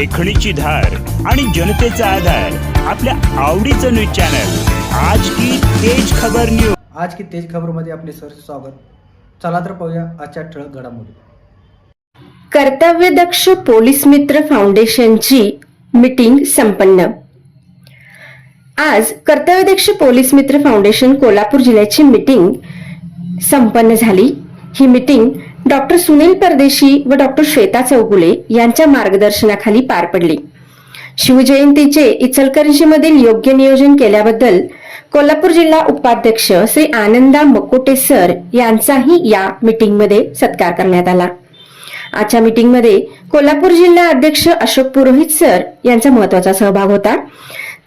लेखणीची धार आणि जनतेचा आधार आपल्या आवडीचं न्यूज चॅनल. आज की तेज खबर न्यूज आज की तेज खबरमध्ये आपले सर स्वागत. चला तर पाहूया आजच्या ठळक घडामोडी. कर्तव्यदक्ष पोलीस मित्र फाउंडेशनची मीटिंग संपन्न. आज कर्तव्यदक्ष पोलीस मित्र फाउंडेशन कोल्हापूर जिल्ह्याची मीटिंग संपन्न झाली. ही मीटिंग डॉक्टर सुनील परदेशी व डॉक्टर श्वेता चौगुले यांच्या मार्गदर्शनाखाली पार पडले. शिवजयंतीचे इचलकरंजीमधील योग्य नियोजन केल्याबद्दल कोल्हापूर जिल्हा उपाध्यक्ष श्री आनंदा मकोटे सर यांचाही या मीटिंगमध्ये सत्कार करण्यात आला. आजच्या मीटिंगमध्ये कोल्हापूर जिल्हा अध्यक्ष अशोक पुरोहित सर यांचा महत्त्वाचा सहभाग होता.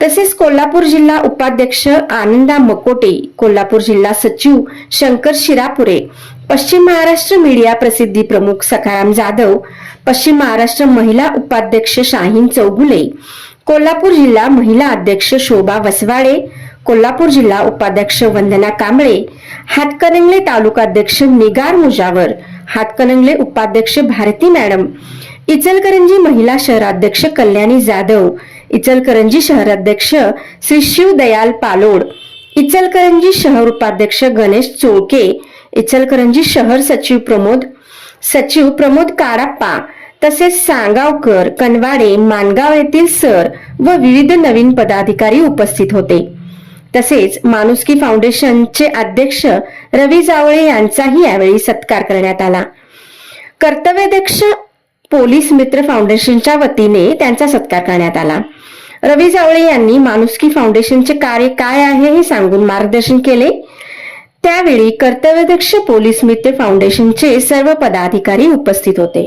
तसेच कोल्हापूर जिल्हा उपाध्यक्ष आनंदा मकोटे कोल्हापूर जिल्हा सचिव शंकर शिरापुरे पश्चिम महाराष्ट्र मीडिया प्रसिद्धी प्रमुख सखाराम जाधव पश्चिम महाराष्ट्र महिला उपाध्यक्ष शाहीन चौगुले कोल्हापूर जिल्हा महिला अध्यक्ष शोभा वसवाळे कोल्हापूर जिल्हा उपाध्यक्ष वंदना कांबळे हातकणंगले तालुकाध्यक्ष निगार मुजावर हातकणंगले उपाध्यक्ष भारती मॅडम इचलकरंजी महिला शहराध्यक्ष कल्याणी जाधव इचलकरंजी शहराध्यक्ष श्री शिवदयाल पालोड इचलकरंजी शहर उपाध्यक्ष गणेश चोळके इचलकरंजी शहर सचिव प्रमोद सचिव प्रमोद काडाप्पा तसेच सांगावकर कनवाडे मानगाव येथील सर व विविध नवीन पदाधिकारी उपस्थित होते. तसेच माणुसकी फाउंडेशनचे अध्यक्ष रवी जावळे यांचाही यावेळी सत्कार करण्यात आला. कर्तव्याध्यक्ष पोलीस मित्र फाउंडेशनच्या वतीने त्यांचा सत्कार करण्यात आला. रवी जावळे यांनी माणुसकी फाउंडेशनचे कार्य काय आहे हे सांगून मार्गदर्शन केले. त्यावेळी कर्तव्यदक्ष पोलीस मित्र फाउंडेशनचे सर्व पदाधिकारी उपस्थित होते.